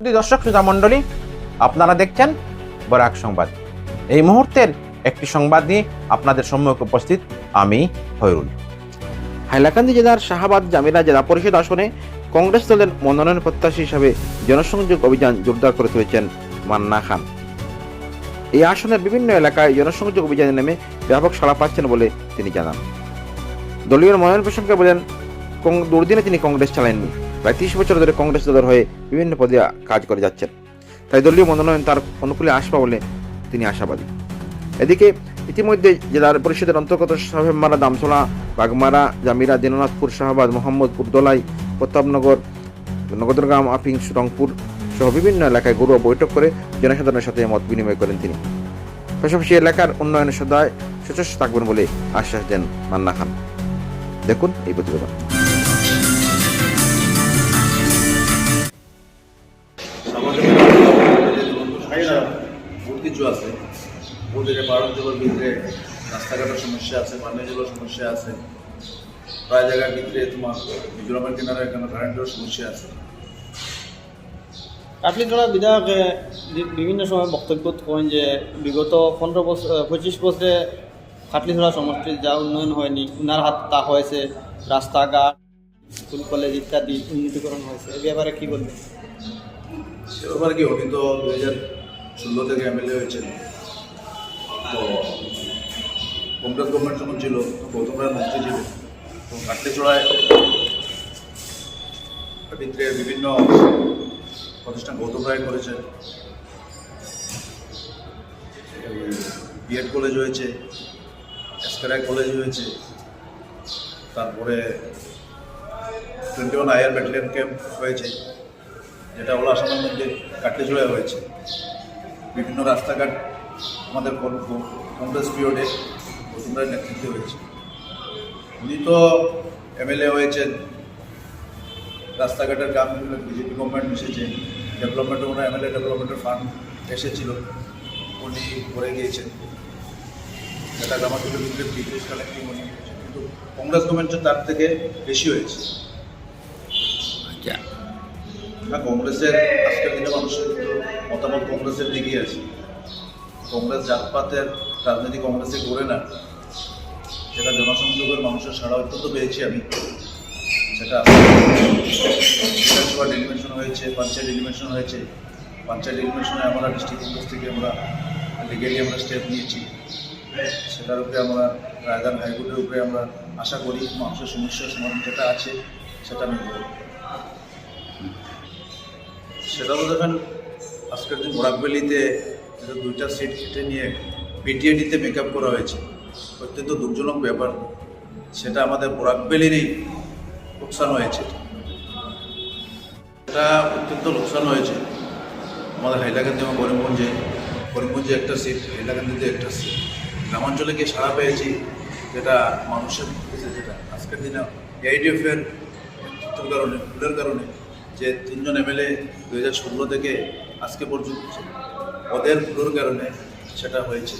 দর্শক শ্রোতা মণ্ডলী, আপনারা দেখছেন বরাক সংবাদ। এই মুহূর্তের একটি সংবাদ নিয়ে আপনাদের সম্মুখে উপস্থিত আমি হয়রুল হাইলাকান্দি জেলার শাহাবাদ জামিলা জেলা পরিষদ আসনে কংগ্রেস দলের মনোনয়ন প্রত্যাশী হিসাবে জনসংযোগ অভিযান জোরদার করে তুলেছেন মান্না খান। এই আসনের বিভিন্ন এলাকায় জনসংযোগ অভিযানে নেমে ব্যাপক সাড়া পাচ্ছেন বলে তিনি জানান। দলীয় মনোনয়ন প্রসঙ্গে বলেন দুর্দিনে তিনি কংগ্রেস চালাননি প্রায় ত্রিশ বছর ধরে কংগ্রেস দলের হয়ে বিভিন্ন পদে কাজ করে যাচ্ছেন। তাই দলীয় মনোনয়ন তার অনুকূলে আসবে বলে তিনি আশাবাদী। এদিকে ইতিমধ্যে জেলার পরিষদের অন্তর্গত সাহেবমারা দামছড়া বাগমারা, জামিরা, দিননাথপুর, শাহবাদ, মোহাম্মদপুর, দলাই, প্রতাপনগর নগদরগ্রাম আপিং রংপুর সহ বিভিন্ন এলাকায় গরুয়া বৈঠক করে জনসাধারণের সাথে মত বিনিময় করেন তিনি। পাশাপাশি এলাকার উন্নয়নে সদায় সচেষ্ট থাকবেন বলে আশ্বাস দেন মান্না খান। দেখুন এই প্রতিবেদন। বহুত কিছু আছে। ওদের ভিতরে রাস্তাঘাটের সমস্যা আছে পানীয় সমস্যা আছে। প্রায় জায়গার ভিতরে তোমার মিজোরামের কিনারে এখানে কারেন্টের সমস্যা আছে। কাটলিতলা বিধায়ক এ, বিভিন্ন সময় বক্তব্য করেন যে বিগত পনেরো বছর পঁচিশ বছরে খাটলিতলা সমষ্টির যা উন্নয়ন হয়নি উনার হাত তা হয়েছে রাস্তাঘাট স্কুল কলেজ ইত্যাদি উন্নীতকরণ হয়েছে। এ ব্যাপারে কী বলবেন? সে ব্যাপারে কি উনি তো দুই হাজার ষোলো থেকে এমএলএ হয়েছেন তো কংগ্রেস গভর্নমেন্ট যখন ছিল গৌতম রায় মন্ত্রী ছিল তো কাটলিচড়ায় ভিতরে বিভিন্ন প্রতিষ্ঠান গৌতম রায় করেছে। বিএড কলেজ হয়েছে, এসকেরাই কলেজ হয়েছে, তারপরে টোয়েন্টি ওয়ান আয়ার ব্যাটালিয়ন ক্যাম্প হয়েছে, যেটা হলো আসামের মধ্যে কাটলিচড়ায় হয়েছে। বিভিন্ন রাস্তাঘাট আমাদের কংগ্রেস পিরিয়ডে রায়ের নেতৃত্বে হয়েছে। উনি তো এমএলএ হয়েছেন। রাস্তাঘাটের কাম বিজেপি গভর্নমেন্ট এসেছে ডেভেলপমেন্টে ওনার এমএলএ ডেভেলপমেন্টের ফান্ড এসেছিল। উনি করে গিয়েছেন। যেটা গ্রামাঞ্চলের ভিতরে ব্রিটিশ কালেক্টিং উনি কিন্তু কংগ্রেস গভর্নমেন্টের তার থেকে বেশি হয়েছে। না কংগ্রেসের আজকের দিনে মানুষের মতামত কংগ্রেসের দিকেই আছে। কংগ্রেস জাতপাতের রাজনীতি কংগ্রেসে করে না। সেটা জনসংযোগের মানুষের সারা অত্যন্ত পেয়েছি আমি। সেটা বিধানসভা ডেলিমিনেশন হয়েছে, পঞ্চায়েত ডেলিমিনেশন হয়েছে। পঞ্চায়েত ডেলিমিনেশনে আমরা ডিস্ট্রিক্ট কংগ্রেস থেকে আমরা লিগেলি আমরা স্টেপ নিয়েছি। সেটার উপরে আমরা রায়দান হাইকোর্টের উপরে আমরা আশা করি মানুষের সমস্যার সমাধান যেটা আছে, সেটা আমি সেটা তো দেখেন, আজকের দিন বরাকবেলিতে যেটা দুইটা সিট কেটে নিয়ে পিটিএডিতে মেকআপ করা হয়েছে, অত্যন্ত দুঃখজনক ব্যাপার। সেটা আমাদের বরাকবেলিরই লোকসান হয়েছে। এটা অত্যন্ত লোকসান হয়েছে। আমাদের হাইলাকান্দি এবং করিমগঞ্জে করিমগঞ্জে একটা সিট হাইলাকান্দিতে একটা সিট গ্রামাঞ্চলে গিয়ে সাড়া পেয়েছি যেটা মানুষের যেটা। আজকের দিনে এআইডিএফের কারণে, ভুলের কারণে যে তিনজন এমএলএ দু হাজার ষোলো থেকে আজকে পর্যন্ত পদের ভুলোর কারণে সেটা হয়েছে।